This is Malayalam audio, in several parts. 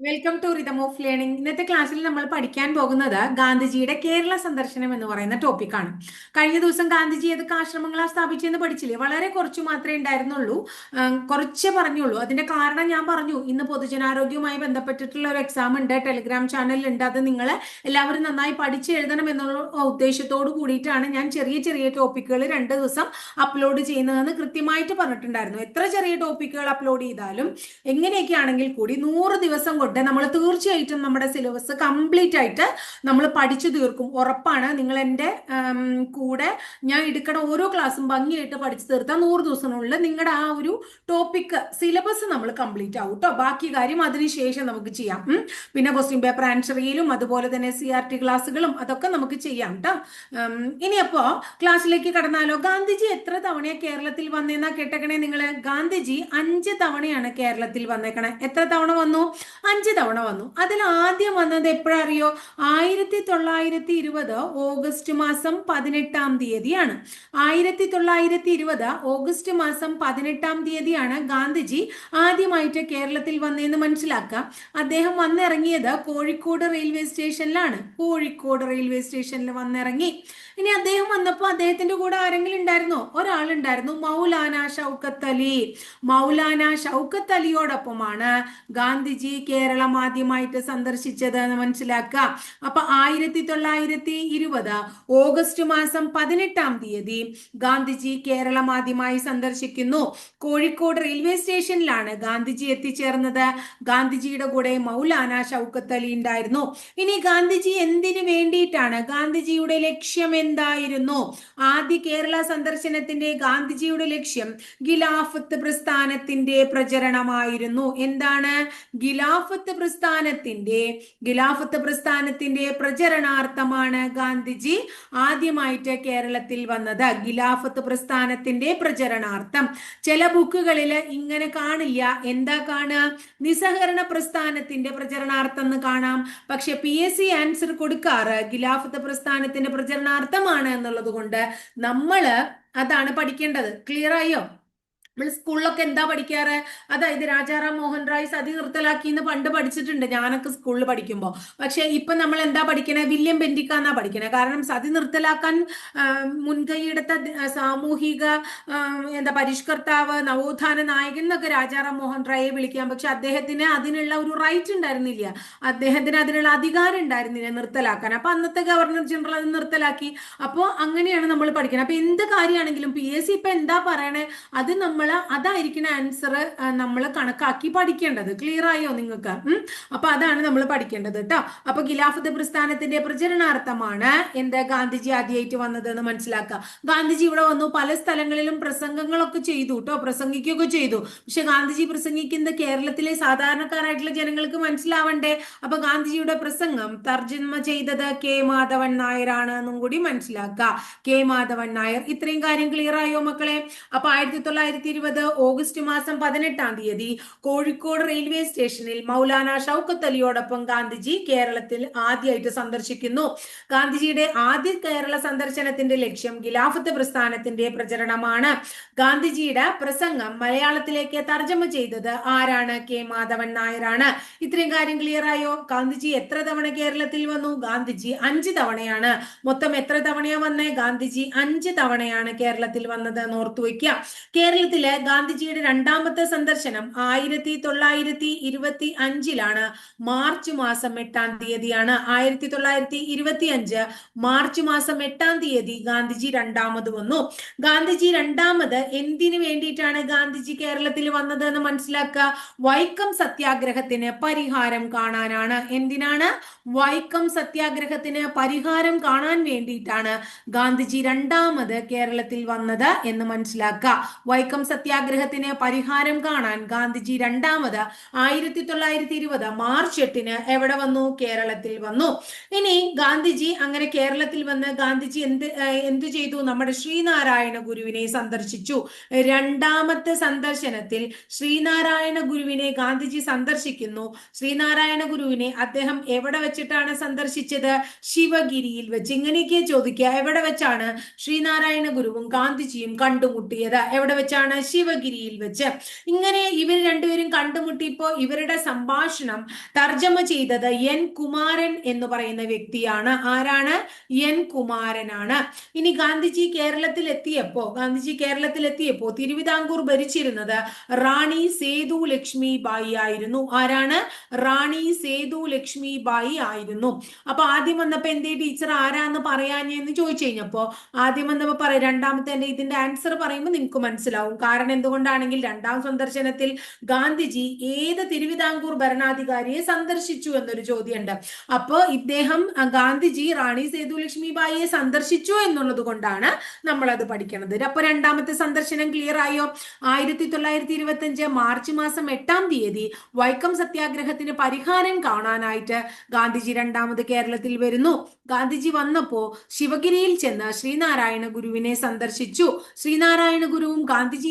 Welcome to rhythm of learning ഇന്നത്തെ ക്ലാസ്സിൽ നമ്മൾ പഠിക്കാൻ പോകുന്നത് ഗാന്ധിജിയുടെ കേരള സന്ദർശനം എന്ന് പറയുന്ന ടോപ്പിക്കാണ് കഴിഞ്ഞ ദിവസം ഗാന്ധിജി ഏതൊക്കെ ആശ്രമങ്ങളാണ് സ്ഥാപിച്ചെന്ന് പഠിച്ചില്ലേ? വളരെ കുറച്ച് മാത്രമേ ഉണ്ടായിരുന്നുള്ളൂ. കുറച്ചേ പറഞ്ഞുള്ളൂ. അതിന്റെ കാരണം ഞാൻ പറഞ്ഞു. ഇന്ന് പൊതുജനാരോഗ്യവുമായി ബന്ധപ്പെട്ടിട്ടുള്ള ഒരു എക്സാം ഉണ്ട് ടെലിഗ്രാം ചാനലിൽ ഉണ്ട്. അത് നിങ്ങൾ എല്ലാവരും നന്നായി പഠിച്ചു എഴുതണം എന്നുള്ള ഉദ്ദേശത്തോട് കൂടിയിട്ടാണ് ഞാൻ ചെറിയ ചെറിയ ടോപ്പിക്കുകൾ രണ്ട് ദിവസം അപ്ലോഡ് ചെയ്യുന്നതെന്ന് കൃത്യമായിട്ട് പറഞ്ഞിട്ടുണ്ടായിരുന്നു. എത്ര ചെറിയ ടോപ്പിക്കുകൾ അപ്ലോഡ് ചെയ്താലും എങ്ങനെയൊക്കെ ആണെങ്കിൽ കൂടി നൂറ് ദിവസം നമ്മൾ തീർച്ചയായിട്ടും നമ്മുടെ സിലബസ് കംപ്ലീറ്റ് ആയിട്ട് നമ്മൾ പഠിച്ചു തീർക്കും. ഉറപ്പാണ്. നിങ്ങൾ എന്റെ കൂടെ ഞാൻ എടുക്കണ ഓരോ ക്ലാസ്സും ഭംഗിയായിട്ട് പഠിച്ചു തീർത്താൽ നൂറ് ദിവസത്തിനുള്ളിൽ നിങ്ങളുടെ ആ ഒരു ടോപ്പിക് സിലബസ് നമ്മൾ കംപ്ലീറ്റ് ആവും കേട്ടോ ബാക്കി കാര്യം അതിനുശേഷം നമുക്ക് ചെയ്യാം. പിന്നെ ക്വസ്റ്റ്യൻ പേപ്പർ ആൻസർ ചെയ്യലും അതുപോലെ തന്നെ സി ആർ ടി ക്ലാസ്സുകളും അതൊക്കെ നമുക്ക് ചെയ്യാം കേട്ടോ ഇനിയപ്പോ ക്ലാസ്സിലേക്ക് കടന്നാലോ? ഗാന്ധിജി എത്ര തവണയാണ് കേരളത്തിൽ വന്നേന്നാ കേട്ടേക്കണേ നിങ്ങൾ? ഗാന്ധിജി അഞ്ച് തവണയാണ് കേരളത്തിൽ വന്നേക്കണേ. എത്ര തവണ വന്നു? അഞ്ച് തവണ വന്നു. അതിൽ ആദ്യം വന്നത് എപ്പോഴറിയോ? ആയിരത്തി തൊള്ളായിരത്തി ഇരുപത് ഓഗസ്റ്റ് മാസം പതിനെട്ടാം തീയതിയാണ്. ആയിരത്തി തൊള്ളായിരത്തി ഇരുപത് ഓഗസ്റ്റ് മാസം പതിനെട്ടാം തീയതിയാണ് ഗാന്ധിജി ആദ്യമായിട്ട് കേരളത്തിൽ വന്നതെന്ന് മനസ്സിലാക്കാം അദ്ദേഹം വന്നിറങ്ങിയത് കോഴിക്കോട് റെയിൽവേ സ്റ്റേഷനിലാണ്. കോഴിക്കോട് റെയിൽവേ സ്റ്റേഷനിൽ വന്നിറങ്ങി. ഇനി അദ്ദേഹം വന്നപ്പോൾ അദ്ദേഹത്തിന്റെ കൂടെ ആരെങ്കിലും ഉണ്ടായിരുന്നോ? ഒരാളുണ്ടായിരുന്നു മൗലാന ഷൗക്കത്ത് അലി. മൗലാന ഷൗക്കത്ത് അലിയോടൊപ്പമാണ് ഗാന്ധിജി കേരളം ആദ്യമായിട്ട് സന്ദർശിച്ചത് എന്ന് മനസ്സിലാക്കുക. അപ്പൊ ആയിരത്തി തൊള്ളായിരത്തി ഇരുപത് ഓഗസ്റ്റ് മാസം പതിനെട്ടാം തീയതി ഗാന്ധിജി കേരളം ആദ്യമായി സന്ദർശിക്കുന്നു. കോഴിക്കോട് റെയിൽവേ സ്റ്റേഷനിലാണ് ഗാന്ധിജി എത്തിച്ചേർന്നത്. ഗാന്ധിജിയുടെ കൂടെ മൗലാന ഷൗക്കത്ത് അലി ഉണ്ടായിരുന്നു. ഇനി ഗാന്ധിജി എന്തിനു വേണ്ടിയിട്ടാണ്? ഗാന്ധിജിയുടെ ലക്ഷ്യം എന്തായിരുന്നു? ആദ്യ കേരള സന്ദർശനത്തിന്റെ ഗാന്ധിജിയുടെ ലക്ഷ്യം ഗിലാഫത്ത് പ്രസ്ഥാനത്തിന്റെ പ്രചരണമായിരുന്നു. എന്താണ്? ഗിലാഫത്ത് പ്രസ്ഥാനത്തിന്റെ ഖിലാഫത്ത് പ്രസ്ഥാനത്തിന്റെ പ്രചരണാർത്ഥമാണ് ഗാന്ധിജി ആദ്യമായിട്ട് കേരളത്തിൽ വന്നത്. ഖിലാഫത്ത് പ്രസ്ഥാനത്തിന്റെ പ്രചരണാർത്ഥം. ചില ബുക്കുകളിൽ ഇങ്ങനെ കാണില്ല. എന്താ കാണുക നിസ്സഹകരണ പ്രസ്ഥാനത്തിന്റെ പ്രചരണാർത്ഥം എന്ന് കാണാം. പക്ഷെ പി എസ് സി ആൻസർ കൊടുക്കാറ് ഖിലാഫത്ത് പ്രസ്ഥാനത്തിന്റെ പ്രചരണാർത്ഥമാണ് എന്നുള്ളത് കൊണ്ട് നമ്മൾ അതാണ് പഠിക്കേണ്ടത്. ക്ലിയർ ആയോ? നമ്മൾ സ്കൂളിലൊക്കെ എന്താ പഠിക്കാറ്? അതായത് രാജാറാം മോഹൻ റായ് സതി നിർത്തലാക്കി എന്ന് പണ്ട് പഠിച്ചിട്ടുണ്ട് ഞാനൊക്കെ സ്കൂളിൽ പഠിക്കുമ്പോൾ പക്ഷെ ഇപ്പൊ നമ്മൾ എന്താ പഠിക്കണേ? വില്യം ബെന്റിക്ക എന്നാ പഠിക്കണേ. കാരണം സതി നിർത്തലാക്കാൻ മുൻകൈയെടുത്ത സാമൂഹിക എന്താ പരിഷ്കർത്താവ് നവോത്ഥാന നായകൻ എന്നൊക്കെ രാജാറാം മോഹൻ റായെ വിളിക്കാം. പക്ഷെ അദ്ദേഹത്തിന് അതിനുള്ള ഒരു റൈറ്റ് ഉണ്ടായിരുന്നില്ല. അദ്ദേഹത്തിന് അതിനുള്ള അധികാരം ഉണ്ടായിരുന്നില്ല നിർത്തലാക്കാൻ. അപ്പൊ അന്നത്തെ ഗവർണർ ജനറൽ അത് നിർത്തലാക്കി. അപ്പോൾ അങ്ങനെയാണ് നമ്മൾ പഠിക്കുന്നത് അപ്പൊ എന്ത് കാര്യമാണെങ്കിലും പി എസ് സി ഇപ്പൊ എന്താ പറയണേ? അത് നമ്മൾ അതായിരിക്കുന്ന ആൻസർ നമ്മൾ കണക്കാക്കി പഠിക്കേണ്ടത്. ക്ലിയർ ആയോ നിങ്ങൾക്ക്? അപ്പൊ അതാണ് നമ്മൾ പഠിക്കേണ്ടത് കേട്ടോ അപ്പൊ ഖിലാഫത്ത് പ്രസ്ഥാനത്തിന്റെ പ്രചരണാർത്ഥമാണ് എന്ത് ഗാന്ധിജി ആദ്യമായിട്ട് വന്നതെന്ന് മനസ്സിലാക്കുക ഗാന്ധിജി ഇവിടെ വന്നു പല സ്ഥലങ്ങളിലും പ്രസംഗങ്ങളൊക്കെ ചെയ്തു കേട്ടോ പ്രസംഗിക്കുകയൊക്കെ ചെയ്തു. പക്ഷെ ഗാന്ധിജി പ്രസംഗിക്കുന്നത് കേരളത്തിലെ സാധാരണക്കാരായിട്ടുള്ള ജനങ്ങൾക്ക് മനസ്സിലാവണ്ടേ? അപ്പൊ ഗാന്ധിജിയുടെ പ്രസംഗം തർജമ ചെയ്തത് കെ മാധവൻ നായരാണ് എന്നും കൂടി മനസ്സിലാക്കുക കെ മാധവൻ നായർ ഇത്രയും കാര്യം ക്ലിയർ ആയോ മക്കളെ? അപ്പൊ ആയിരത്തി തൊള്ളായിരത്തി ഇരുപത് ഓഗസ്റ്റ് മാസം പതിനെട്ടാം തീയതി കോഴിക്കോട് റെയിൽവേ സ്റ്റേഷനിൽ മൗലാന ഷൗക്കത്ത് അലിയോടൊപ്പം ഗാന്ധിജി കേരളത്തിൽ ആദ്യമായിട്ട് സന്ദർശിക്കുന്നു. ഗാന്ധിജിയുടെ ആദ്യ കേരള സന്ദർശനത്തിന്റെ ലക്ഷ്യം ഖിലാഫത്ത് പ്രസ്ഥാനത്തിന്റെ പ്രചരണമാണ്. ഗാന്ധിജിയുടെ പ്രസംഗം മലയാളത്തിലേക്ക് തർജമ ചെയ്തത് ആരാണ്? കെ മാധവൻ നായരാണ്. ഇത്രയും കാര്യം ക്ലിയർ ആയോ? ഗാന്ധിജി എത്ര തവണ കേരളത്തിൽ വന്നു? ഗാന്ധിജി അഞ്ച് തവണയാണ്. മൊത്തം എത്ര തവണയാ വന്നേ? ഗാന്ധിജി അഞ്ച് തവണയാണ് കേരളത്തിൽ വന്നത് എന്ന് ഓർത്തു വയ്ക്കുക കേരളത്തിലെ ഗാന്ധിജിയുടെ രണ്ടാമത്തെ സന്ദർശനം ആയിരത്തി തൊള്ളായിരത്തി ഇരുപത്തി അഞ്ചിലാണ് മാർച്ച് മാസം എട്ടാം തീയതിയാണ്. ആയിരത്തി തൊള്ളായിരത്തി ഇരുപത്തി അഞ്ച് മാർച്ച് മാസം എട്ടാം തീയതി ഗാന്ധിജി രണ്ടാമത് വന്നു. ഗാന്ധിജി രണ്ടാമത് എന്തിനു വേണ്ടിയിട്ടാണ് ഗാന്ധിജി കേരളത്തിൽ വന്നത് എന്ന് മനസ്സിലാക്കുക വൈക്കം സത്യാഗ്രഹത്തിന് പരിഹാരം കാണാനാണ്. എന്തിനാണ്? വൈക്കം സത്യാഗ്രഹത്തിന് പരിഹാരം കാണാൻ വേണ്ടിയിട്ടാണ് ഗാന്ധിജി രണ്ടാമത് കേരളത്തിൽ വന്നത് എന്ന് മനസ്സിലാക്കുക വൈക്കം സത്യാഗ്രഹത്തിന് പരിഹാരം കാണാൻ ഗാന്ധിജി രണ്ടാമത് ആയിരത്തി തൊള്ളായിരത്തി ഇരുപത് മാർച്ച് എട്ടിന് എവിടെ വന്നു? കേരളത്തിൽ വന്നു. ഇനി ഗാന്ധിജി അങ്ങനെ കേരളത്തിൽ വന്ന് ഗാന്ധിജി എന്ത് എന്ത് ചെയ്തു? നമ്മുടെ ശ്രീനാരായണ ഗുരുവിനെ സന്ദർശിച്ചു. രണ്ടാമത്തെ സന്ദർശനത്തിൽ ശ്രീനാരായണ ഗുരുവിനെ ഗാന്ധിജി സന്ദർശിക്കുന്നു. ശ്രീനാരായണ ഗുരുവിനെ അദ്ദേഹം എവിടെ വെച്ചിട്ടാണ് സന്ദർശിച്ചത്? ശിവഗിരിയിൽ വെച്ച്. ഇങ്ങനെയൊക്കെ ചോദിക്കുക. എവിടെ വെച്ചാണ് ശ്രീനാരായണ ഗുരുവും ഗാന്ധിജിയും കണ്ടുമുട്ടിയത്? എവിടെ വെച്ചാണ് ശിവഗിരിയിൽ വെച്ച്. ഇങ്ങനെ ഇവർ രണ്ടുപേരും കണ്ടുമുട്ടിയപ്പോ ഇവരുടെ സംഭാഷണം തർജമ ചെയ്തത് എൻ കുമാരൻ എന്ന് പറയുന്ന വ്യക്തിയാണ്. ആരാണ്? എൻ കുമാരനാണ്. ഇനി ഗാന്ധിജി കേരളത്തിൽ എത്തിയപ്പോ ഗാന്ധിജി കേരളത്തിൽ എത്തിയപ്പോ തിരുവിതാംകൂർ ഭരിച്ചിരുന്നത് റാണി സേതു ലക്ഷ്മി ബായി ആയിരുന്നു. ആരാണ്? റാണി സേതു ലക്ഷ്മി ബായി ആയിരുന്നു. അപ്പൊ ആദ്യം വന്നപ്പോ എന്തേ ടീച്ചർ? ആരാന്ന് പറയാഞ്ഞെന്ന് ചോദിച്ചു കഴിഞ്ഞപ്പോ ആദ്യം വന്നപ്പോ പറയും രണ്ടാമത്തെ എന്റെ ഇതിന്റെ ആൻസർ പറയുമ്പോൾ നിങ്ങൾക്ക് മനസ്സിലാവും. കാരണം എന്തുകൊണ്ടാണെങ്കിൽ രണ്ടാം സന്ദർശനത്തിൽ ഗാന്ധിജി ഏത് തിരുവിതാംകൂർ ഭരണാധികാരിയെ സന്ദർശിച്ചു എന്നൊരു ചോദ്യമുണ്ട്. അപ്പോ ഇദ്ദേഹം ഗാന്ധിജി റാണി സേതു ലക്ഷ്മിബായിയെ സന്ദർശിച്ചു എന്നുള്ളത് കൊണ്ടാണ് നമ്മൾ അത് പഠിക്കുന്നത് അപ്പൊ രണ്ടാമത്തെ സന്ദർശനം ക്ലിയർ ആയോ? ആയിരത്തി തൊള്ളായിരത്തി ഇരുപത്തി അഞ്ച് മാർച്ച് മാസം എട്ടാം തീയതി വൈക്കം സത്യാഗ്രഹത്തിന് പരിഹാരം കാണാനായിട്ട് ഗാന്ധിജി രണ്ടാമത് കേരളത്തിൽ വരുന്നു. ഗാന്ധിജി വന്നപ്പോ ശിവഗിരിയിൽ ചെന്ന് ശ്രീനാരായണ ഗുരുവിനെ സന്ദർശിച്ചു. ശ്രീനാരായണ ഗുരുവും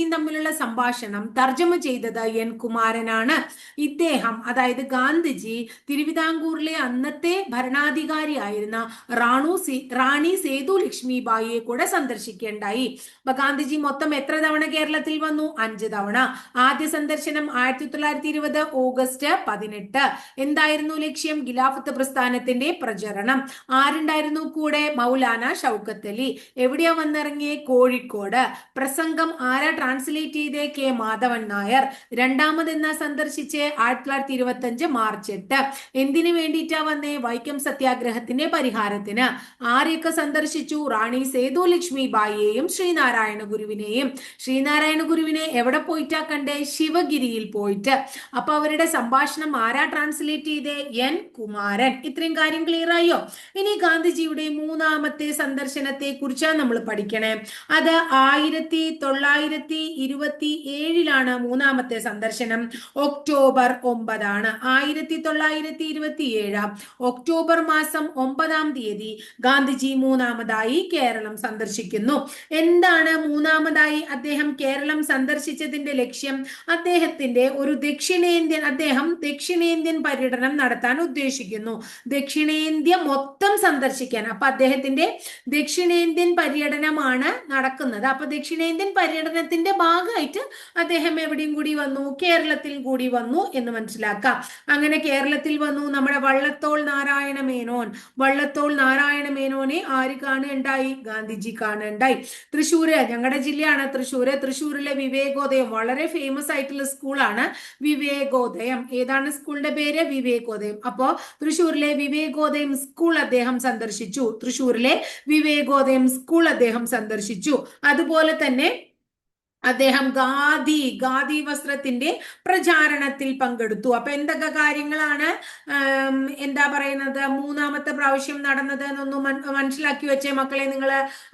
ഗാന്ധിജിയും തമ്മിലുള്ള സംഭാഷണം തർജമ ചെയ്തത് എൻ കുമാരനാണ്. ഇദ്ദേഹം അതായത് ഗാന്ധിജി തിരുവിതാംകൂറിലെ അന്നത്തെ ഭരണാധികാരിയായിരുന്ന റാണു റാണി സേതു ലക്ഷ്മി ബായിയെ കൂടെ സന്ദർശിക്കേണ്ടായി അപ്പൊ ഗാന്ധിജി മൊത്തം എത്ര തവണ കേരളത്തിൽ വന്നു? അഞ്ച് തവണ. ആദ്യ സന്ദർശനം ആയിരത്തി തൊള്ളായിരത്തി ഇരുപത് ഓഗസ്റ്റ് പതിനെട്ട്. എന്തായിരുന്നു ലക്ഷ്യം? ഖിലാഫത്ത് പ്രസ്ഥാനത്തിന്റെ പ്രചരണം. ആരുണ്ടായിരുന്നു കൂടെ? മൗലാന ഷൗക്കത്ത് അലി. എവിടെയാ വന്നിറങ്ങിയ? കോഴിക്കോട്. പ്രസംഗം ആരാ ട്രാൻസ്ലേറ്റ് ചെയ്ത് കെ മാധവൻ നായർ. രണ്ടാമത് എന്നാ സന്ദർശിച്ച് ആയിരത്തി തൊള്ളായിരത്തി ഇരുപത്തി അഞ്ച് മാർച്ച് എട്ട്. എന്തിനു വേണ്ടിയിട്ടാ വന്നേ വൈക്കം സത്യാഗ്രഹത്തിന്റെ പരിഹാരത്തിന്? ആരെയൊക്കെ സന്ദർശിച്ചു? റാണി സേതു ലക്ഷ്മി ബായിയെയും ശ്രീനാരായണ ഗുരുവിനെയും. ശ്രീനാരായണ ഗുരുവിനെ എവിടെ പോയിട്ടാ കണ്ടേ? ശിവഗിരിയിൽ പോയിട്ട്. അപ്പൊ അവരുടെ സംഭാഷണം ആരാ ട്രാൻസ്ലേറ്റ് ചെയ്തേ? എൻ കുമാരൻ. ഇത്രയും കാര്യം ക്ലിയർ ആയോ ഇനി ഗാന്ധിജിയുടെ മൂന്നാമത്തെ സന്ദർശനത്തെ കുറിച്ചാണ് നമ്മൾ പഠിക്കണേ. അത് ആയിരത്തി തൊള്ളായിരത്തി ഇരുപത്തി ഏഴിലാണ് മൂന്നാമത്തെ സന്ദർശനം. ഒക്ടോബർ ഒമ്പതാണ്. ആയിരത്തി തൊള്ളായിരത്തി ഇരുപത്തി ഏഴ് ഒക്ടോബർ മാസം ഒമ്പതാം തീയതി ഗാന്ധിജി മൂന്നാമതായി കേരളം സന്ദർശിക്കുന്നു. എന്താണ് മൂന്നാമതായി അദ്ദേഹം കേരളം സന്ദർശിച്ചതിന്റെ ലക്ഷ്യം? അദ്ദേഹത്തിന്റെ ഒരു ദക്ഷിണേന്ത്യൻ അദ്ദേഹം ദക്ഷിണേന്ത്യൻ പര്യടനം നടത്താൻ ഉദ്ദേശിക്കുന്നു. ദക്ഷിണേന്ത്യ മൊത്തം സന്ദർശിക്കാൻ. അപ്പൊ അദ്ദേഹത്തിന്റെ ദക്ഷിണേന്ത്യൻ പര്യടനമാണ് നടക്കുന്നത്. അപ്പൊ ദക്ഷിണേന്ത്യൻ പര്യടനത്തിന്റെ ഭാഗമായിട്ട് അദ്ദേഹം എവിടെയും കൂടി വന്നു കേരളത്തിൽ കൂടി വന്നു എന്ന് മനസ്സിലാക്കാം. അങ്ങനെ കേരളത്തിൽ വന്നു നമ്മുടെ വള്ളത്തോൾ നാരായണ മേനോൻ. വള്ളത്തോൾ നാരായണ മേനോനെ ആര് കാണുകയുണ്ടായി ഗാന്ധിജി കാണുകയുണ്ടായി തൃശ്ശൂര് ഞങ്ങളുടെ ജില്ലയാണ് തൃശ്ശൂര്. തൃശ്ശൂരിലെ വിവേകോദയം വളരെ ഫേമസ് ആയിട്ടുള്ള സ്കൂളാണ് വിവേകോദയം. ഏതാണ് സ്കൂളിന്റെ പേര്? വിവേകോദയം. അപ്പോ തൃശ്ശൂരിലെ വിവേകോദയം സ്കൂൾ അദ്ദേഹം സന്ദർശിച്ചു. തൃശ്ശൂരിലെ വിവേകോദയം സ്കൂൾ അദ്ദേഹം സന്ദർശിച്ചു. അതുപോലെ തന്നെ അദ്ദേഹം ഖാദി ഖാദി വസ്ത്രത്തിന്റെ പ്രചാരണത്തിൽ പങ്കെടുത്തു. അപ്പൊ എന്തൊക്കെ കാര്യങ്ങളാണ് എന്താ പറയുന്നത്? മൂന്നാമത്തെ പ്രാവശ്യം നടന്നത് എന്നൊന്ന് മനസ്സിലാക്കി വെച്ചേ മക്കളെ. നിങ്ങൾ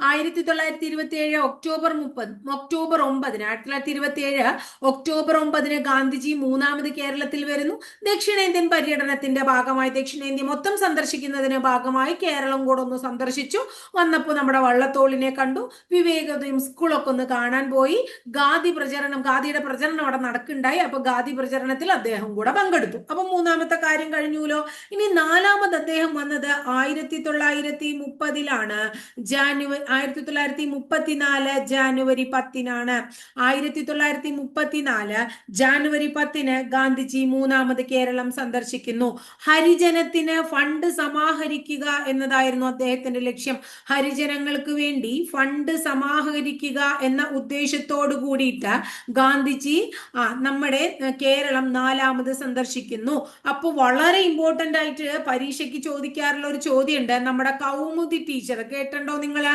ആയിരത്തി തൊള്ളായിരത്തി ഇരുപത്തി ഏഴ് ഒക്ടോബർ മുപ്പത് ഒക്ടോബർ ഒമ്പതിന് ആയിരത്തി തൊള്ളായിരത്തി ഇരുപത്തി ഏഴ് ഒക്ടോബർ ഒമ്പതിന് ഗാന്ധിജി മൂന്നാമത് കേരളത്തിൽ വരുന്നു. ദക്ഷിണേന്ത്യൻ പര്യടനത്തിന്റെ ഭാഗമായി ദക്ഷിണേന്ത്യ മൊത്തം സന്ദർശിക്കുന്നതിന് ഭാഗമായി കേരളം കൂടെ ഒന്ന് സന്ദർശിച്ചു. വന്നപ്പോൾ നമ്മുടെ വള്ളത്തോളിനെ കണ്ടു. വിവേകതയും സ്കൂളൊക്കെ ഒന്ന് കാണാൻ പോയി. ഗാദി പ്രചരണം ഗാദിയുടെ പ്രചരണം അവിടെ നടക്കുണ്ടായി അപ്പൊ ഗാദി പ്രചരണത്തിൽ അദ്ദേഹം കൂടെ പങ്കെടുത്തു. അപ്പൊ മൂന്നാമത്തെ കാര്യം കഴിഞ്ഞുല്ലോ. ഇനി നാലാമത് അദ്ദേഹം വന്നത് ആയിരത്തി തൊള്ളായിരത്തി മുപ്പതിലാണ് ജാനുവരി ആയിരത്തി തൊള്ളായിരത്തി മുപ്പത്തിനാല് ജാനുവരി പത്തിനാണ്. ആയിരത്തി തൊള്ളായിരത്തി മുപ്പത്തിനാല് ജാനുവരി പത്തിന് ഗാന്ധിജി മൂന്നാമത് കേരളം സന്ദർശിക്കുന്നു. ഹരിജനത്തിന് ഫണ്ട് സമാഹരിക്കുക എന്നതായിരുന്നു അദ്ദേഹത്തിന്റെ ലക്ഷ്യം. ഹരിജനങ്ങൾക്ക് വേണ്ടി ഫണ്ട് സമാഹരിക്കുക എന്ന ഉദ്ദേശത്തോടു കൂടിയിട്ട് ഗാന്ധിജി ആ നമ്മുടെ കേരളം നാലാമത് സന്ദർശിക്കുന്നു. അപ്പോൾ വളരെ ഇമ്പോർട്ടന്റ് ആയിട്ട് പരീക്ഷയ്ക്ക് ചോദിക്കാറുള്ള ഒരു ചോദ്യമുണ്ട്. നമ്മുടെ കൗമുദി ടീച്ചർ കേട്ടിട്ടുണ്ടോ നിങ്ങൾ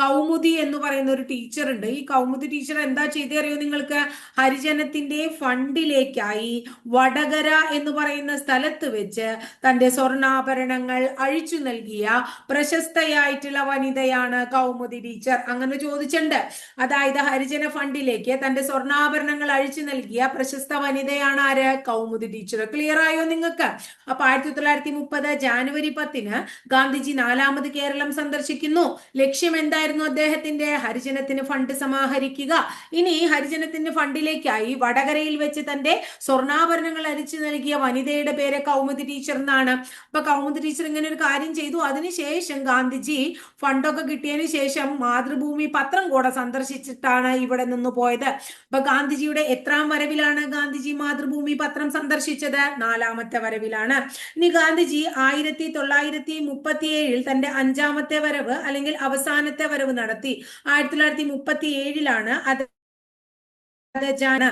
കൗമുദി എന്ന് പറയുന്ന ഒരു ടീച്ചർ ഉണ്ട് ഈ കൗമുദി ടീച്ചർ എന്താ ചെയ്തേ അറിയോ നിങ്ങൾക്ക്? ഹരിജനത്തിന്റെ ഫണ്ടിലേക്കായി വടകര എന്ന് പറയുന്ന സ്ഥലത്ത് വെച്ച് തന്റെ സ്വർണാഭരണങ്ങൾ അഴിച്ചു നൽകിയ പ്രശസ്തയായിട്ടുള്ള വനിതയാണ് കൗമുദി ടീച്ചർ. അങ്ങനെ ചോദിച്ചിട്ടുണ്ട്. അതായത് ഹരിജന ഫണ്ടിലേക്ക് തന്റെ സ്വർണാഭരണങ്ങൾ അഴിച്ചു നൽകിയ പ്രശസ്ത വനിതയാണ് ആര്? കൗമുദി ടീച്ചർ ക്ലിയർ ആയോ നിങ്ങൾക്ക്? അപ്പൊ ആയിരത്തി തൊള്ളായിരത്തി മുപ്പത് ജാനുവരി പത്തിന് ഗാന്ധിജി നാലാമത് കേരളം സന്ദർശിക്കുന്നു. ലക്ഷ്യം എന്തായിരുന്നു അദ്ദേഹത്തിന്റെ? ഹരിജനത്തിന് ഫണ്ട് സമാഹരിക്കുക. ഇനി ഹരിജനത്തിന്റെ ഫണ്ടിലേക്കായി വടകരയിൽ വെച്ച് തന്റെ സ്വർണാഭരണങ്ങൾ അരിച്ചു നൽകിയ വനിതയുടെ പേര് കൗമുദി ടീച്ചർ എന്നാണ്. അപ്പൊ കൗമുദി ടീച്ചർ ഇങ്ങനെ ഒരു കാര്യം ചെയ്തു. അതിനുശേഷം ഗാന്ധിജി ഫണ്ടൊക്കെ കിട്ടിയതിനു ശേഷം മാതൃഭൂമി പത്രം കൂടെ സന്ദർശിച്ചിട്ടാണ് ഇവിടെ നിന്ന് തകർന്നു പോയത് അപ്പൊ ഗാന്ധിജിയുടെ എത്രാം വരവിലാണ് ഗാന്ധിജി മാതൃഭൂമി പത്രം സന്ദർശിച്ചത്? നാലാമത്തെ വരവിലാണ്. ഇനി ഗാന്ധിജി ആയിരത്തി തൊള്ളായിരത്തി മുപ്പത്തി ഏഴിൽ തന്റെ അഞ്ചാമത്തെ വരവ് അല്ലെങ്കിൽ അവസാനത്തെ വരവ് നടത്തി. ആയിരത്തി തൊള്ളായിരത്തി മുപ്പത്തി ഏഴിലാണ് അത് ജാന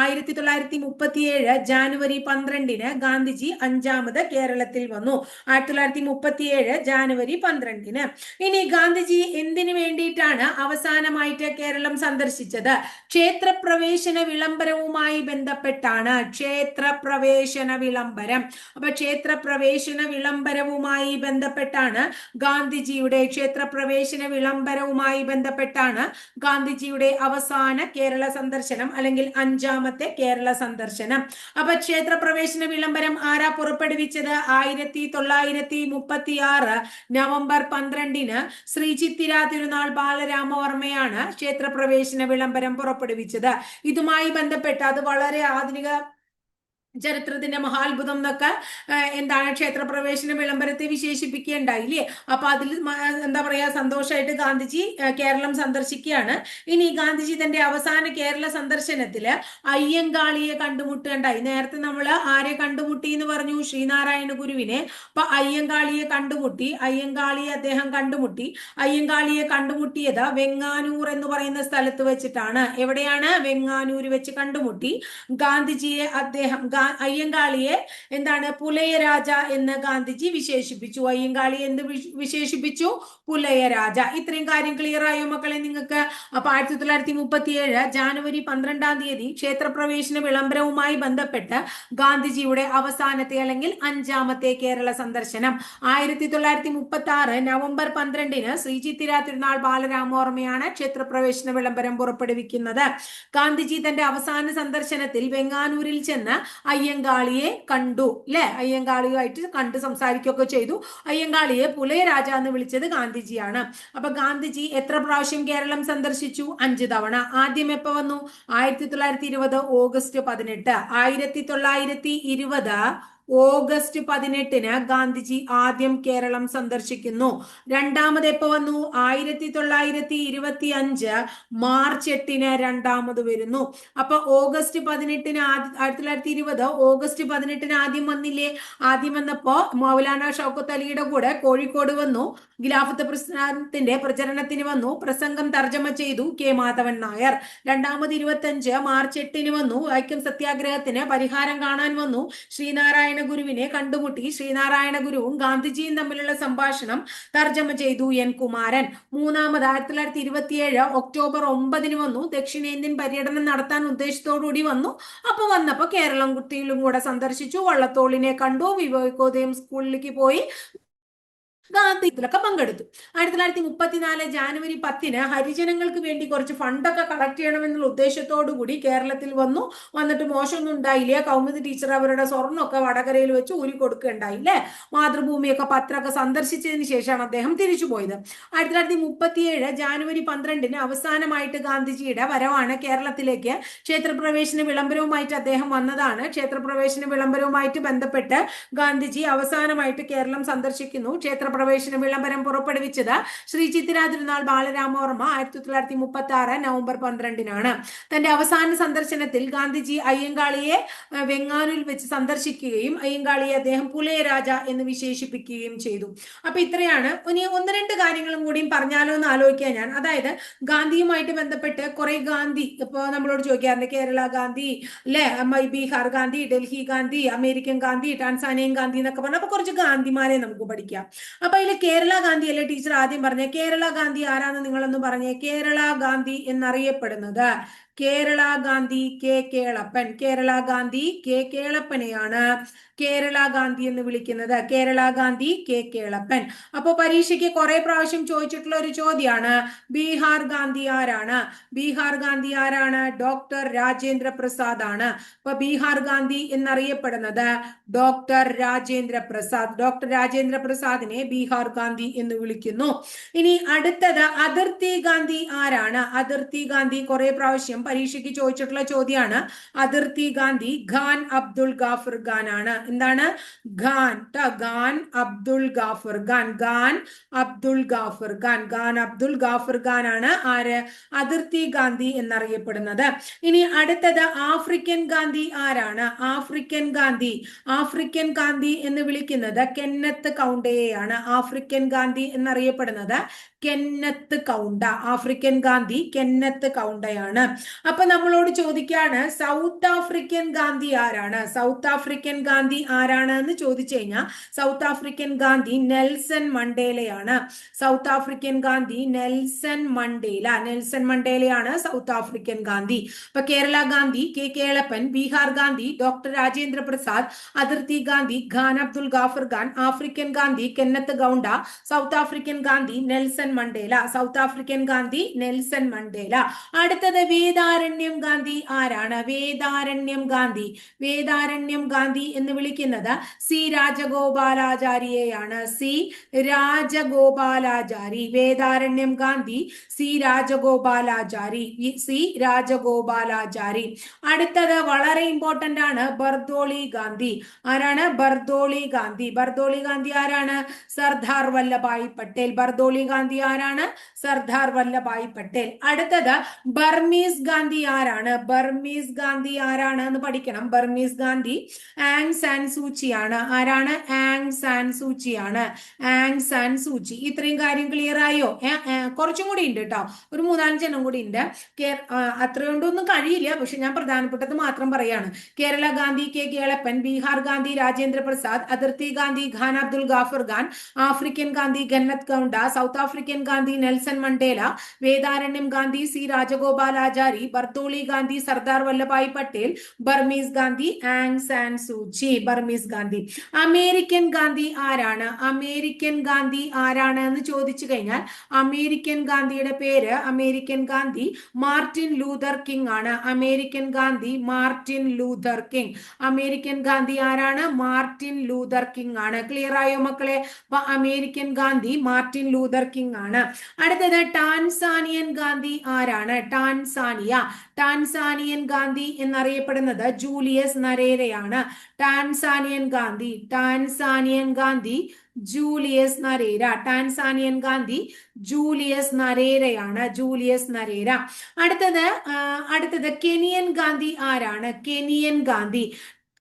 ആയിരത്തി തൊള്ളായിരത്തി മുപ്പത്തിയേഴ് ജാനുവരി പന്ത്രണ്ടിന് ഗാന്ധിജി അഞ്ചാമത് കേരളത്തിൽ വന്നു. ആയിരത്തി തൊള്ളായിരത്തി മുപ്പത്തിയേഴ് ജാനുവരി പന്ത്രണ്ടിന്. ഇനി ഗാന്ധിജി എന്തിനു വേണ്ടിയിട്ടാണ് അവസാനമായിട്ട് കേരളം സന്ദർശിച്ചത്? ക്ഷേത്രപ്രവേശന വിളംബരവുമായി ബന്ധപ്പെട്ടാണ് ക്ഷേത്രപ്രവേശന വിളംബരം. അപ്പൊ ക്ഷേത്രപ്രവേശന വിളംബരവുമായി ബന്ധപ്പെട്ടാണ് ഗാന്ധിജിയുടെ ക്ഷേത്രപ്രവേശന വിളംബരവുമായി ബന്ധപ്പെട്ടാണ് ഗാന്ധിജിയുടെ അവസാന കേരള സന്ദർശനം അല്ലെങ്കിൽ അഞ്ചാമത്തെ കേരള സന്ദർശനം. അപ്പൊ ക്ഷേത്ര പ്രവേശന വിളംബരം ആരാ പുറപ്പെടുവിച്ചത്? ആയിരത്തി തൊള്ളായിരത്തി മുപ്പത്തി ആറ് നവംബർ പന്ത്രണ്ടിന് ശ്രീ ചിത്തിര തിരുനാൾ ബാലരാമവർമ്മയാണ് ക്ഷേത്ര പ്രവേശന വിളംബരം പുറപ്പെടുവിച്ചത്. ഇതുമായി ബന്ധപ്പെട്ട് അത് വളരെ ആധുനിക ചരിത്രത്തിന്റെ മഹാത്ഭുതം എന്നൊക്കെ എന്താണ് ക്ഷേത്രപ്രവേശന വിളംബരത്തെ വിശേഷിപ്പിക്കുകയുണ്ടായില്ലേ അപ്പൊ അതിൽ എന്താ പറയാ സന്തോഷമായിട്ട് ഗാന്ധിജി കേരളം സന്ദർശിക്കുകയാണ്. ഇനി ഗാന്ധിജി തന്റെ അവസാന കേരള സന്ദർശനത്തിൽ അയ്യങ്കാളിയെ കണ്ടുമുട്ടുകയുണ്ടായി നേരത്തെ നമ്മൾ ആരെ കണ്ടുമുട്ടി എന്ന് പറഞ്ഞു? ശ്രീനാരായണ ഗുരുവിനെ. അപ്പൊ അയ്യങ്കാളിയെ കണ്ടുമുട്ടി അയ്യങ്കാളിയെ അദ്ദേഹം കണ്ടുമുട്ടി. അയ്യങ്കാളിയെ കണ്ടുമുട്ടിയത് വെങ്ങാനൂർ എന്ന് പറയുന്ന സ്ഥലത്ത് വെച്ചിട്ടാണ്. എവിടെയാണ്? വെങ്ങാനൂർ വെച്ച് കണ്ടുമുട്ടി. ഗാന്ധിജിയെ അദ്ദേഹം അയ്യങ്കാളിയെ എന്താണ് പുലയരാജ എന്ന് ഗാന്ധിജി വിശേഷിപ്പിച്ചു. അയ്യങ്കാളി എന്ത് വിശേഷിപ്പിച്ചു? പുലയരാജ. ഇത്രയും കാര്യം ക്ലിയർ ആയോ മക്കളെ നിങ്ങൾക്ക്? അപ്പൊ ആയിരത്തി തൊള്ളായിരത്തി മുപ്പത്തി ഏഴ് ജാനുവരി പന്ത്രണ്ടാം തീയതി ക്ഷേത്രപ്രവേശന വിളംബരവുമായി ബന്ധപ്പെട്ട് ഗാന്ധിജിയുടെ അവസാനത്തെ അല്ലെങ്കിൽ അഞ്ചാമത്തെ കേരള സന്ദർശനം. ആയിരത്തി തൊള്ളായിരത്തി മുപ്പത്തി ആറ് നവംബർ പന്ത്രണ്ടിന് ശ്രീ ചിത്തിര തിരുനാൾ ബാലരാമോർമ്മയാണ് ക്ഷേത്രപ്രവേശന വിളംബരം പുറപ്പെടുവിക്കുന്നത്. ഗാന്ധിജി തന്റെ അവസാന സന്ദർശനത്തിൽ വെങ്ങാനൂരിൽ ചെന്ന് അയ്യങ്കാളിയെ കണ്ടു അല്ലെ അയ്യങ്കാളിയുമായിട്ട് കണ്ട് സംസാരിക്കുകയൊക്കെ ചെയ്തു. അയ്യങ്കാളിയെ പുലയരാജ എന്ന് വിളിച്ചത് ഗാന്ധിജിയാണ്. അപ്പൊ ഗാന്ധിജി എത്ര പ്രാവശ്യം കേരളം സന്ദർശിച്ചു? അഞ്ച് തവണ. ആദ്യം എപ്പോ വന്നു? ആയിരത്തി തൊള്ളായിരത്തി ഇരുപത് ഓഗസ്റ്റ് പതിനെട്ട്. ആയിരത്തി തൊള്ളായിരത്തി ഇരുപത് ഓഗസ്റ്റ് പതിനെട്ടിന് ഗാന്ധിജി ആദ്യം കേരളം സന്ദർശിക്കുന്നു. രണ്ടാമത് എപ്പോ വന്നു? ആയിരത്തി തൊള്ളായിരത്തി ഇരുപത്തി അഞ്ച് മാർച്ച് എട്ടിന് രണ്ടാമത് വരുന്നു. അപ്പൊ ഓഗസ്റ്റ് പതിനെട്ടിന് ആയിരത്തി തൊള്ളായിരത്തി ഇരുപത് ഓഗസ്റ്റ് പതിനെട്ടിന് ആദ്യം വന്നില്ലേ? ആദ്യം വന്നപ്പോ മൗലാന ഷൗക്കത്ത് അലിയുടെ കൂടെ കോഴിക്കോട് വന്നു. ഖിലാഫത്ത് പ്രസ്ഥാനത്തിന്റെ പ്രചരണത്തിന് വന്നു. പ്രസംഗം തർജമ ചെയ്തു കെ മാധവൻ നായർ. രണ്ടാമത് ഇരുപത്തി അഞ്ച് മാർച്ച് എട്ടിന് വന്നു. ഐക്യം സത്യാഗ്രഹത്തിന് പരിഹാരം കാണാൻ വന്നു. ശ്രീനാരായണ ഗുരുവിനെ കണ്ടുമുട്ടി ശ്രീനാരായണ ഗുരുവും ഗാന്ധിജിയും തമ്മിലുള്ള സംഭാഷണം തർജമ ചെയ്തു എൻ കുമാരൻ. മൂന്നാമത് ആയിരത്തി തൊള്ളായിരത്തി ഇരുപത്തിയേഴ് ഒക്ടോബർ ഒമ്പതിന് വന്നു. ദക്ഷിണേന്ത്യൻ പര്യടനം നടത്താൻ ഉദ്ദേശത്തോടുകൂടി വന്നു. അപ്പൊ വന്നപ്പോ കേരളം കുട്ടിയിലും കൂടെ സന്ദർശിച്ചു. വള്ളത്തോളിനെ കണ്ടു. വിവേകോദയം സ്കൂളിലേക്ക് പോയി. ഇതിലൊക്കെ പങ്കെടുത്തു. ആയിരത്തി തൊള്ളായിരത്തി മുപ്പത്തിനാല് ജാനുവരി പത്തിന് ഹരിജനങ്ങൾക്ക് വേണ്ടി കുറച്ച് ഫണ്ടൊക്കെ കളക്ട് ചെയ്യണമെന്നുള്ള ഉദ്ദേശത്തോടു കൂടി കേരളത്തിൽ വന്നു. വന്നിട്ട് മോശമൊന്നും ഉണ്ടായില്ല. കൗമുദി ടീച്ചർ അവരുടെ സ്വർണമൊക്കെ വടകരയിൽ വെച്ച് ഊരി കൊടുക്കുകയുണ്ടായില്ലേ മാതൃഭൂമിയൊക്കെ പത്രമൊക്കെ സന്ദർശിച്ചതിന് ശേഷമാണ് അദ്ദേഹം തിരിച്ചു പോയത്. ആയിരത്തി തൊള്ളായിരത്തി മുപ്പത്തിയേഴ് ജാനുവരി പന്ത്രണ്ടിന് അവസാനമായിട്ട് ഗാന്ധിജിയുടെ വരവാണ് കേരളത്തിലേക്ക് ക്ഷേത്രപ്രവേശന വിളംബരവുമായിട്ട് അദ്ദേഹം വന്നതാണ്. ക്ഷേത്രപ്രവേശന വിളംബരവുമായിട്ട് ബന്ധപ്പെട്ട് ഗാന്ധിജി അവസാനമായിട്ട് കേരളം സന്ദർശിക്കുന്നു. ക്ഷേത്ര പ്രവേശന വിളംബരം പുറപ്പെടുവിച്ചത് ശ്രീ ചിത്തിര തിരുനാൾ ബാലരാമവർമ്മ ആയിരത്തി തൊള്ളായിരത്തി മുപ്പത്തി ആറ് നവംബർ പന്ത്രണ്ടിനാണ്. തന്റെ അവസാന സന്ദർശനത്തിൽ ഗാന്ധിജി അയ്യങ്കാളിയെ വെങ്ങാനൂരിൽ വെച്ച് സന്ദർശിക്കുകയും അയ്യങ്കാളിയെ അദ്ദേഹം പുലയരാജ എന്ന് വിശേഷിപ്പിക്കുകയും ചെയ്തു. അപ്പൊ ഇത്രയാണ്. ഇനി ഒന്ന് രണ്ട് കാര്യങ്ങളും കൂടിയും പറഞ്ഞാലോ എന്ന് ആലോചിക്കാൻ ഞാൻ. അതായത് ഗാന്ധിയുമായിട്ട് ബന്ധപ്പെട്ട് കുറെ ഗാന്ധി ഇപ്പൊ നമ്മളോട് ചോദിക്കാറുണ്ട് കേരള ഗാന്ധി അല്ലെ? ബീഹാർ ഗാന്ധി ഡൽഹി ഗാന്ധി അമേരിക്കൻ ഗാന്ധി ടാൻസാനിയൻ ഗാന്ധി എന്നൊക്കെ പറഞ്ഞാൽ അപ്പൊ കുറച്ച് ഗാന്ധിമാരെ നമുക്ക് പഠിക്കാം. അപ്പൊ അതിൽ കേരള ഗാന്ധി അല്ലേ ടീച്ചർ ആദ്യം പറഞ്ഞ? കേരള ഗാന്ധി ആരാന്ന് നിങ്ങളൊന്ന് പറഞ്ഞേ. കേരള ഗാന്ധി എന്നറിയപ്പെടുന്നത്. കേരള ഗാന്ധി കെ കേളപ്പൻ. കേരള ഗാന്ധി കെ കേളപ്പനെയാണ്. കേരള ഗാന്ധി എന്ന് വിളിക്കുന്നത് കേരള ഗാന്ധി കെ കേളപ്പൻ. അപ്പോൾ പരീക്ഷയ്ക്ക് കുറെ പ്രാവശ്യം ചോദിച്ചിട്ടുള്ള ഒരു ചോദ്യമാണ് ബീഹാർ ഗാന്ധി ആരാണ്? ബീഹാർ ഗാന്ധി ആരാണ്? ഡോക്ടർ രാജേന്ദ്ര പ്രസാദ് ആണ്. അപ്പൊ ബീഹാർ ഗാന്ധി എന്നറിയപ്പെടുന്നത് ഡോക്ടർ രാജേന്ദ്ര പ്രസാദ്. ഡോക്ടർ രാജേന്ദ്ര പ്രസാദിനെ ബീഹാർ ഗാന്ധി എന്ന് വിളിക്കുന്നു. ഇനി അടുത്തത് അതിർത്തി ഗാന്ധി ആരാണ്? അതിർത്തി ഗാന്ധി കുറെ പ്രാവശ്യം പരീക്ഷയ്ക്ക് ചോദിച്ചിട്ടുള്ള ചോദ്യമാണ് അതിർത്തി ഗാന്ധി ഖാൻ അബ്ദുൾ ഗാഫർ ഖാൻ ആണ്. എന്താണ്? ഖാൻ. ഖാൻ അബ്ദുൾ ഗാഫർ ഖാൻ. ഖാൻ അബ്ദുൾ ഗാഫർ ഖാൻ. ഖാൻ അബ്ദുൾ ഗാഫർ ഖാൻ ആണ് ആര്? അതിർത്തി ഗാന്ധി എന്നറിയപ്പെടുന്നത്. ഇനി അടുത്തത് ആഫ്രിക്കൻ ഗാന്ധി ആരാണ്? ആഫ്രിക്കൻ ഗാന്ധി. ആഫ്രിക്കൻ ഗാന്ധി എന്ന് വിളിക്കുന്നത് കെന്നത്ത് കൗണ്ടയെയാണ് ആഫ്രിക്കൻ ഗാന്ധി എന്നറിയപ്പെടുന്നത് Kenneth Kaunda African Gandhi Kenneth കൗണ്ടയാണ്. അപ്പൊ നമ്മളോട് ചോദിക്കാണ് സൗത്ത് ആഫ്രിക്കൻ ഗാന്ധി ആരാണ്? സൗത്ത് ആഫ്രിക്കൻ ഗാന്ധി ആരാണ് എന്ന് ചോദിച്ചു കഴിഞ്ഞാൽ South African Gandhi Nelson മണ്ടേലയാണ്. South African Gandhi Nelson Mandela. Nelson മണ്ടേലയാണ് South African Gandhi. ഇപ്പൊ കേരള ഗാന്ധി കെ കേളപ്പൻ ബീഹാർ ഗാന്ധി ഡോക്ടർ രാജേന്ദ്ര പ്രസാദ് അതിർത്തി Gandhi Khan Abdul Ghaffar Khan African Gandhi Kenneth Kaunda South African Gandhi Nelson Mandela South African Gandhi Nelson Mandela അടുത്തത് വേദാരണ്യം ഗാന്ധി ആരാണ്? വേദാരണ്യം ഗാന്ധി. വേദാരണ്യം ഗാന്ധി എന്ന് വിളിക്കുന്നത് C രാജഗോപാലാചാര്യയാണ്. C Rajagopalachari. Vedaranyam Gandhi C Rajagopalachari. C Rajagopalachari. അടുത്തത് വളരെ ഇമ്പോർട്ടന്റ് ആണ് ബർദോളി ഗാന്ധി. ആരാണ്? ബർദോളി ഗാന്ധി. ബർദോളി ഗാന്ധി ആരാണ്? സർദാർ വല്ലഭായ് പട്ടേൽ. ബർദോളി ഗാന്ധി ആരാണ്? സർദാർ വല്ലഭായ് പട്ടേൽ. അടുത്തത് ബർമീസ് ഗാന്ധി ആരാണ്? ബർമീസ് ഗാന്ധി ആരാണ് എന്ന് പഠിക്കണം. ബർമീസ് ഗാന്ധി ആങ് സാൻ സൂചിയാണ് ആരാണ്? ആങ് സാൻ സൂചിയാണ് ആങ് സാൻ സൂചി ഇത്രയും കാര്യം ക്ലിയർ ആയോ? കുറച്ചും കൂടി ഉണ്ട് കേട്ടോ ഒരു മൂന്നാലഞ്ചെണ്ണം കൂടി ഉണ്ട്. അത്രയൊണ്ടൊന്നും കഴിയില്ല. പക്ഷെ ഞാൻ പ്രധാനപ്പെട്ടത് മാത്രം പറയാണ്. കേരള ഗാന്ധി കെ കേളപ്പൻ ബീഹാർ ഗാന്ധി രാജേന്ദ്ര പ്രസാദ് അതിർത്തി Gandhi Khan Abdul Ghaffar Khan African Gandhi Kenneth Kaunda South African Gandhi Nelson Mandela Vedaranyam Gandhi C Rajagopalachari Bardoli Gandhi Sardar Vallabhbhai Patel Burmese Gandhi Aung San Suu Kyi Burmese Gandhi. American Gandhi ആരാണ്? അമേരിക്കൻ ഗാന്ധി ആരാണ് എന്ന് ചോദിച്ചു കഴിഞ്ഞാൽ അമേരിക്കൻ ഗാന്ധിയുടെ പേര് American Gandhi Martin Luther King ആണ്. American Gandhi Martin Luther King. American Gandhi ആരാണ്? മാർട്ടിൻ ലൂതർ കിങ് ആണ്. ക്ലിയർ ആയോ മക്കളെ? American Gandhi Martin Luther King ആണ്. അടുത്തത് ടാൻസാനിയൻ ഗാന്ധി ആരാണ്? ടാൻസാനിയ. ടാൻസാനിയൻ ഗാന്ധി എന്നറിയപ്പെടുന്നത് Julius നരേരയാണ് Tanzanian Gandhi Tanzanian Gandhi Julius Nyerere Tanzanian Gandhi Julius നരേരയാണ് Julius Nyerere അടുത്തത് അടുത്തത് കെനിയൻ ഗാന്ധി ആരാണ്? Kenyan Gandhi.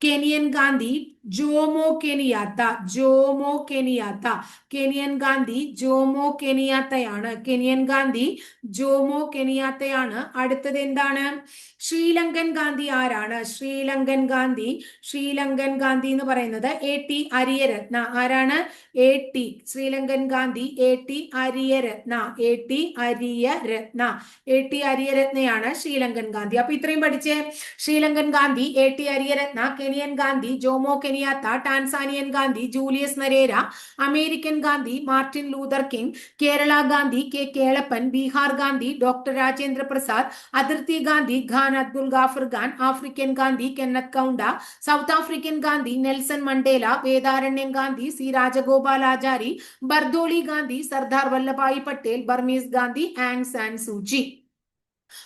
Kenyan Gandhi Jomo Kenyatta Jomo Kenyatta Kenyan Gandhi Jomo കെനിയാത്തയാണ്. Kenyan Gandhi Jomo കെനിയാത്തയാണ്. അടുത്തത് എന്താണ്? ശ്രീലങ്കൻ ഗാന്ധി ആരാണ്? ശ്രീലങ്കൻ ഗാന്ധി ശ്രീലങ്കൻ ഗാന്ധി എന്ന് പറയുന്നത് എ ടി അരിയരത്ന. ആരാണ്? A T Sri Lankan Gandhi A T Ariyaratne. A T Ariyaratne. A T അരിയരത്നയാണ് Sri Lankan Gandhi. അപ്പൊ ഇത്രയും പഠിച്ചേ. Sri Lankan Gandhi A T Ariyaratne Kenyan Gandhi Jomo Kenyatta Tanzanian Gandhi Julius Nyerere American Gandhi Martin Luther King Kerala Gandhi K Kelappan Bihar Gandhi doctor Rajendra Prasad അതിർത്തി Gandhi Khan Abdul Ghaffar Khan African Gandhi Kenneth Kaunda South African Gandhi Nelson Mandela Vedaranyam Gandhi C Rajagopalachari Bardoli Gandhi Sardar Vallabhbhai Patel Burmese Gandhi Aung San Suu Kyi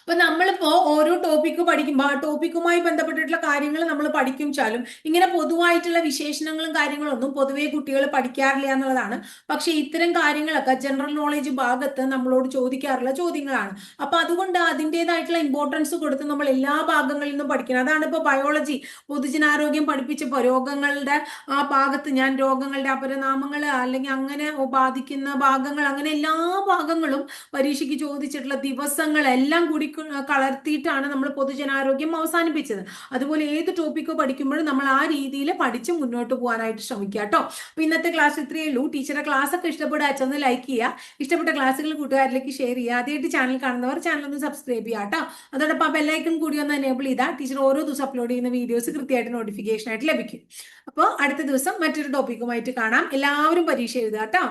അപ്പൊ നമ്മളിപ്പോ ഓരോ ടോപ്പിക്ക് പഠിക്കുമ്പോൾ ആ ടോപ്പിക്കുമായി ബന്ധപ്പെട്ടിട്ടുള്ള കാര്യങ്ങൾ നമ്മൾ പഠിക്കും ചാലും ഇങ്ങനെ പൊതുവായിട്ടുള്ള വിശേഷണങ്ങളും കാര്യങ്ങളും ഒന്നും പൊതുവേ കുട്ടികൾ പഠിക്കാറില്ല എന്നുള്ളതാണ്. പക്ഷെ ഇത്തരം കാര്യങ്ങളൊക്കെ ജനറൽ നോളജ് ഭാഗത്ത് നമ്മളോട് ചോദിക്കാറുള്ള ചോദ്യങ്ങളാണ്. അപ്പൊ അതുകൊണ്ട് അതിന്റെതായിട്ടുള്ള ഇമ്പോർട്ടൻസ് കൊടുത്ത് നമ്മൾ എല്ലാ ഭാഗങ്ങളിൽ നിന്നും പഠിക്കണം. അതാണ് ഇപ്പൊ ബയോളജി പൊതുജനാരോഗ്യം പഠിപ്പിച്ചപ്പോൾ രോഗങ്ങളുടെ ആ ഭാഗത്ത് ഞാൻ രോഗങ്ങളുടെ അപരനാമങ്ങൾ അല്ലെങ്കിൽ അങ്ങനെ ബാധിക്കുന്ന ഭാഗങ്ങൾ അങ്ങനെ എല്ലാ ഭാഗങ്ങളും പരീക്ഷയ്ക്ക് ചോദിച്ചിട്ടുള്ള ദിവസങ്ങളെല്ലാം കൂടി കളർത്തിയിട്ടാണ് നമ്മൾ പൊതുജനാരോഗ്യം അവസാനിപ്പിച്ചത്. അതുപോലെ ഏത് ടോപ്പിക്കോ പഠിക്കുമ്പോഴും നമ്മൾ ആ രീതിയിൽ പഠിച്ച് മുന്നോട്ട് പോകാനായിട്ട് ശ്രമിക്കുക കേട്ടോ. അപ്പൊ ഇന്നത്തെ ക്ലാസ് ഇത്രയേ ഉള്ളൂ. ടീച്ചറുടെ ക്ലാസ് ഒക്കെ ഇഷ്ടപ്പെടുക അച്ഛന്ന് ലൈക്ക് ചെയ്യുക. ഇഷ്ടപ്പെട്ട ക്ലാസ്സുകൾ കൂട്ടുകാരിലേക്ക് ഷെയർ ചെയ്യുക. ആദ്യമായിട്ട് ചാനൽ കാണുന്നവർ ചാനൽ ഒന്ന് സബ്സ്ക്രൈബ് ചെയ്യുക കേട്ടോ. അതോടൊപ്പം ബെല്ലൈക്കൺ കൂടി ഒന്ന് എനേബിൾ ചെയ്താൽ ടീച്ചർ ഓരോ ദിവസം അപ്ലോഡ് ചെയ്യുന്ന വീഡിയോസ് കൃത്യമായിട്ട് നോട്ടിഫിക്കേഷൻ ആയിട്ട് ലഭിക്കും. അപ്പോൾ അടുത്ത ദിവസം മറ്റൊരു ടോപ്പിക്കുമായിട്ട് കാണാം. എല്ലാവരും പരീക്ഷ എഴുതുക കേട്ടോ.